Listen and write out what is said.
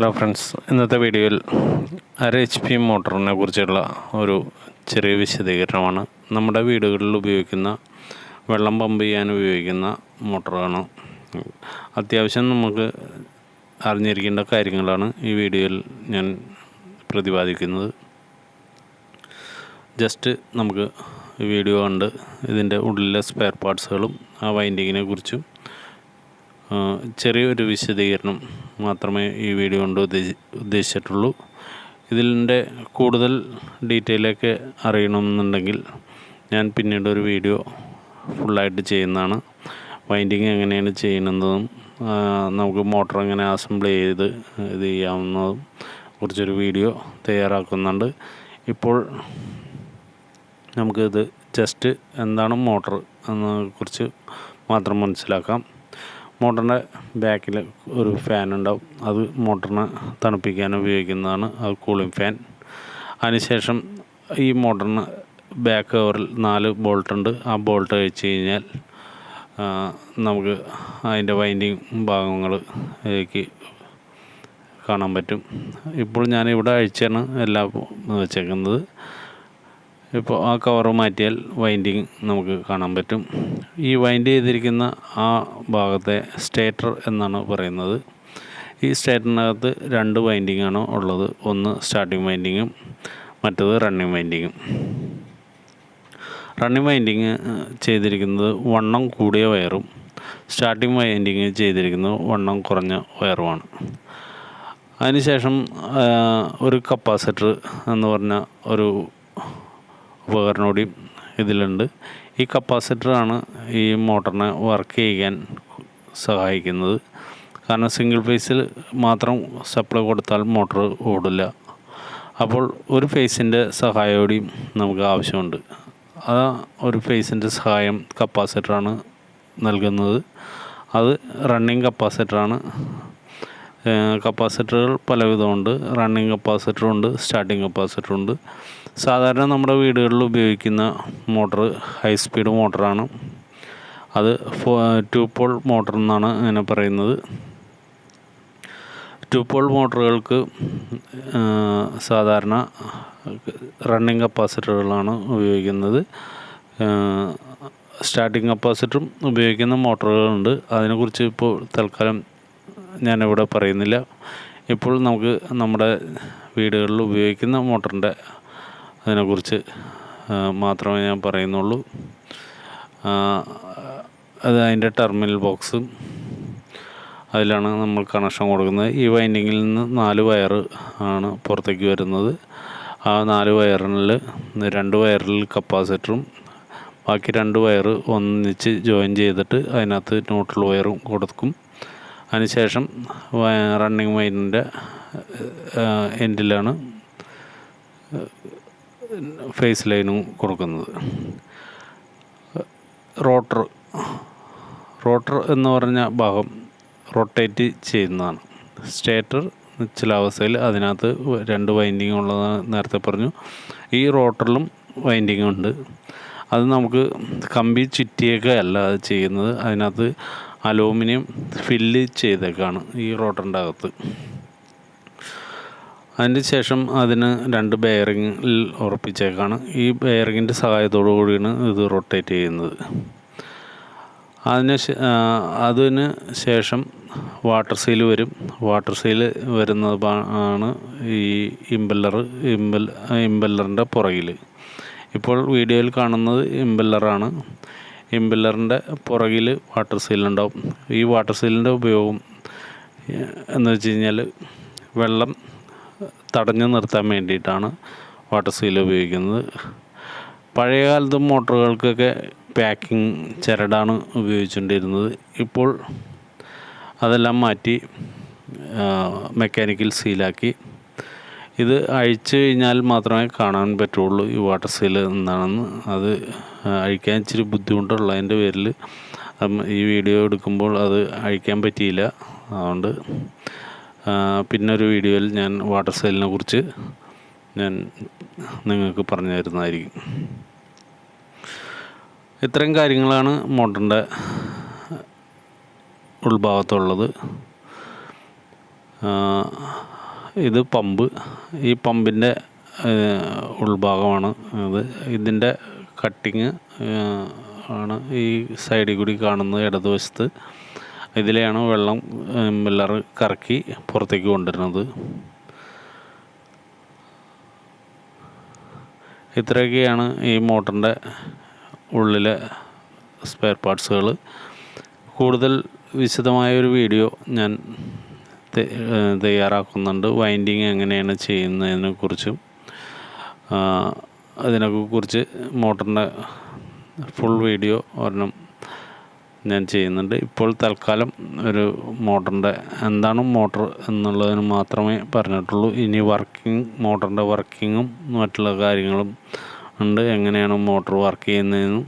Hello friends ഇന്നത്തെ വീഡിയോയിൽ അര എച്ച് പി മോട്ടറിനെ കുറിച്ചുള്ള ഒരു ചെറിയ വിശദീകരണമാണ്. നമ്മുടെ വീടുകളിൽ ഉപയോഗിക്കുന്ന വെള്ളം പമ്പ് ചെയ്യാൻ ഉപയോഗിക്കുന്ന മോട്ടറാണ്. അത്യാവശ്യം നമുക്ക് അറിഞ്ഞിരിക്കേണ്ട കാര്യങ്ങളാണ് ഈ വീഡിയോയിൽ ഞാൻ പ്രതിപാദിക്കുന്നത്. ജസ്റ്റ് നമുക്ക് വീഡിയോ കണ്ട് ഇതിന്റെ ഉള്ളിലെ സ്പെയർ പാർട്സുകളും ആ വൈൻഡിങ്ങിനെ കുറിച്ചും ചെറിയൊരു വിശദീകരണം മാത്രമേ ഈ വീഡിയോ കൊണ്ട് ഉദ്ദേശിച്ചിട്ടുള്ളൂ. ഇതിന്റെ കൂടുതൽ ഡീറ്റെയിലൊക്കെ അറിയണമെന്നുണ്ടെങ്കിൽ ഞാൻ പിന്നീട് ഒരു വീഡിയോ ഫുള്ളായിട്ട് ചെയ്യുന്നതാണ്. വൈൻഡിങ് എങ്ങനെയാണ് ചെയ്യുന്നതും നമുക്ക് മോട്ടർ എങ്ങനെ അസംബിൾ ചെയ്ത് ഇത് ചെയ്യാവുന്നതും കുറിച്ചൊരു വീഡിയോ തയ്യാറാക്കുന്നുണ്ട്. ഇപ്പോൾ നമുക്കിത് ജസ്റ്റ് എന്താണ് മോട്ടർ എന്നതിനെക്കുറിച്ച് മാത്രം മനസ്സിലാക്കാം. മോട്ടറിന്റെ ബാക്കിൽ ഒരു ഫാൻ ഉണ്ടാവും അത് മോട്ടറിനെ തണുപ്പിക്കാൻ ഉപയോഗിക്കുന്നതാണ്. അത് കൂളിംഗ് ഫാൻ. അതിനുശേഷം ഈ മോട്ടറിന് ബാക്ക് കവറിൽ നാല് ബോൾട്ട് ഉണ്ട്. ആ ബോൾട്ട് വെച്ച് കഴിഞ്ഞാൽ നമുക്ക് അതിന്റെ വൈൻഡിങ് ഭാഗങ്ങൾക്ക് കാണാൻ പറ്റും. ഇപ്പോൾ ഞാനിവിടെ അഴിച്ചാണ് എല്ലാം വെച്ചേക്കുന്നത്. ഇപ്പോൾ ആ കവർ മാറ്റിയാൽ വൈൻഡിങ് നമുക്ക് കാണാൻ പറ്റും. ഈ വൈൻഡ് ചെയ്തിരിക്കുന്ന ആ ഭാഗത്തെ സ്റ്റേറ്റർ എന്നാണ് പറയുന്നത്. ഈ സ്റ്റേറ്ററിനകത്ത് രണ്ട് വൈൻഡിങ്ങാണ് ഉള്ളത്. ഒന്ന് സ്റ്റാർട്ടിങ് വൈൻഡിങ്ങും മറ്റത് റണ്ണിങ് വൈൻഡിങ്ങും റണ്ണിങ് വൈൻഡിങ് ചെയ്തിരിക്കുന്നത് വണ്ണം കൂടിയ വയറും സ്റ്റാർട്ടിങ് വൈൻഡിങ് ചെയ്തിരിക്കുന്നത് വണ്ണം കുറഞ്ഞ വയറുമാണ്. അതിനുശേഷം ഒരു കപ്പാസിറ്റർ എന്ന് പറഞ്ഞ ഒരു ഉപകരണം കൂടി ഇതിലുണ്ട്. ഈ കപ്പാസിറ്ററാണ് ഈ മോട്ടറിനെ വർക്ക് ചെയ്യാൻ സഹായിക്കുന്നത്. കാരണം സിംഗിൾ ഫേസിൽ മാത്രം സപ്ലൈ കൊടുത്താൽ മോട്ടർ ഓടില്ല. അപ്പോൾ ഒരു ഫേസിന്റെ സഹായോടെയും നമുക്ക് ആവശ്യമുണ്ട്. ആ ഒരു ഫേസിന്റെ സഹായം കപ്പാസിറ്ററാണ് നൽകുന്നത്. അത് റണ്ണിങ് കപ്പാസിറ്ററാണ് കപ്പാസിറ്ററുകൾ പലവിധമുണ്ട്. Running കപ്പാസിറ്ററുണ്ട് starting കപ്പാസിറ്ററുണ്ട്. സാധാരണ നമ്മുടെ വീടുകളിൽ ഉപയോഗിക്കുന്ന മോട്ടർ ഹൈ സ്പീഡ് മോട്ടറാണ്. അത് ടു പോൾ മോട്ടർ എന്നാണ് അങ്ങനെ പറയുന്നത്. ടു പോൾ മോട്ടറുകൾക്ക് സാധാരണ റണ്ണിങ് കപ്പാസിറ്ററുകളാണ് ഉപയോഗിക്കുന്നത്. സ്റ്റാർട്ടിങ് കപ്പാസിറ്ററും ഉപയോഗിക്കുന്ന മോട്ടറുകളുണ്ട്. അതിനെക്കുറിച്ച് ഇപ്പോൾ തൽക്കാലം ഞാനിവിടെ പറയുന്നില്ല. ഇപ്പോൾ നമുക്ക് നമ്മുടെ വീടുകളിൽ ഉപയോഗിക്കുന്ന മോട്ടറിന്റെ അതിനെക്കുറിച്ച് മാത്രമേ ഞാൻ പറയുന്നുള്ളൂ. അത് അതിന്റെ ടെർമിനൽ ബോക്സും അതിലാണ് നമ്മൾ കണക്ഷൻ കൊടുക്കുന്നത്. ഈ വൈൻഡിങ്ങിൽ നിന്ന് നാല് വയർ ആണ് പുറത്തേക്ക് വരുന്നത്. ആ നാല് വയറിൽ രണ്ട് വയറിൽ കപ്പാസിറ്ററും ബാക്കി രണ്ട് വയർ ഒന്നിച്ച് ജോയിൻ ചെയ്തിട്ട് അതിനകത്ത് ന്യൂട്രൽ വയറും കൊടുക്കും. അതിനുശേഷം റണ്ണിങ് മൈനിന്റെ എൻഡിലാണ് ഫേസ് ലൈനും കൊടുക്കുന്നത്. റോട്ടർ റോട്ടർ എന്ന് പറഞ്ഞ ഭാഗം റൊട്ടേറ്റ് ചെയ്യുന്നതാണ്. സ്റ്റേറ്റർ ചില അവസ്ഥയിൽ അതിനകത്ത് രണ്ട് വൈൻഡിങ് ഉള്ളതാണ് നേരത്തെ പറഞ്ഞു. ഈ റോട്ടറിലും വൈൻഡിങ് ഉണ്ട്. അത് നമുക്ക് കമ്പി ചുറ്റിയൊക്കെ അല്ല അത് ചെയ്യുന്നത്. അതിനകത്ത് അലൂമിനിയം ഫില്ല് ചെയ്തേക്കാണ് ഈ റോട്ടറിന്റെ അകത്ത് അതിന് ശേഷം അതിന് രണ്ട് ബെയറിങ്ങിൽ ഉറപ്പിച്ചേക്കാണ്. ഈ ബെയറിങ്ങിന്റെ സഹായത്തോടു കൂടിയാണ് ഇത് റൊട്ടേറ്റ് ചെയ്യുന്നത്. അതിന് അതിന് ശേഷം വാട്ടർ സീൽ വരും. വാട്ടർ സീൽ വരുന്നത് ആണ് ഈ ഇമ്പല്ലർ ഇമ്പൽ ഇമ്പല്ലറിന്റെ പുറകിൽ ഇപ്പോൾ വീഡിയോയിൽ കാണുന്നത് ഇമ്പല്ലറാണ്. ഇമ്പല്ലറിന്റെ പുറകിൽ വാട്ടർ സീലുണ്ടാവും ഈ വാട്ടർ സീലിന്റെ ഉപയോഗം എന്ന് വെച്ച് കഴിഞ്ഞാൽ വെള്ളം തടഞ്ഞു നിർത്താൻ വേണ്ടിയിട്ടാണ് വാട്ടർ സീൽ ഉപയോഗിക്കുന്നത്. പഴയ കാലത്ത് മോട്ടറുകൾക്കൊക്കെ പാക്കിംഗ് ചരടാണ് ഉപയോഗിച്ചുകൊണ്ടിരുന്നത്. ഇപ്പോൾ അതെല്ലാം മാറ്റി മെക്കാനിക്കൽ സീലാക്കി. ഇത് അഴിച്ചു കഴിഞ്ഞാൽ മാത്രമേ കാണാൻ പറ്റുള്ളൂ ഈ വാട്ടർ സീൽ എന്താണെന്ന് അത് അഴിക്കാൻ ഇച്ചിരി ബുദ്ധിമുട്ടുള്ളതിന്റെ പേരിൽ ഈ വീഡിയോ എടുക്കുമ്പോൾ അത് അഴിക്കാൻ പറ്റിയില്ല. അതുകൊണ്ട് പിന്നെ പിന്നൊരു വീഡിയോയിൽ ഞാൻ വാട്ടർ സീലിനെ കുറിച്ച് ഞാൻ നിങ്ങൾക്ക് പറഞ്ഞു തരുന്നതായിരിക്കും. ഇത്രയും കാര്യങ്ങളാണ് മോട്ടറിന്റെ ഉൾഭാഗത്തുള്ളത്. ഇത് പമ്പ്. ഈ പമ്പിന്റെ ഉൾഭാഗമാണ് ഇത് ഇതിന്റെ കട്ടിങ് ആണ് ഈ സൈഡിൽ കൂടി കാണുന്നത് ഇടതുവശത്ത്. ഇതിലെയാണ് വെള്ളം മില്ലർ കറക്കി പുറത്തേക്ക് കൊണ്ടുവരുന്നത്. ഇത്രയൊക്കെയാണ് ഈ മോട്ടറിന്റെ ഉള്ളിലെ സ്പെയർ പാർട്സുകൾ കൂടുതൽ വിശദമായ ഒരു വീഡിയോ ഞാൻ തയ്യാറാക്കുന്നുണ്ട്. വൈൻഡിങ് എങ്ങനെയാണ് ചെയ്യുന്നതിനെ കുറിച്ചും അതിനൊക്കെ കുറിച്ച് മോട്ടറിന്റെ ഫുൾ വീഡിയോ ഒരെണ്ണം ഞാൻ ചെയ്യുന്നുണ്ട്. ഇപ്പോൾ തൽക്കാലം ഒരു മോട്ടറിന്റെ എന്താണ് മോട്ടർ എന്നുള്ളതിന് മാത്രമേ പറഞ്ഞിട്ടുള്ളൂ. ഇനി വർക്കിംഗ് മോട്ടറിന്റെ വർക്കിങ്ങും മറ്റുള്ള കാര്യങ്ങളും ഉണ്ട്. എങ്ങനെയാണ് മോട്ടർ വർക്ക് ചെയ്യുന്നതെന്നും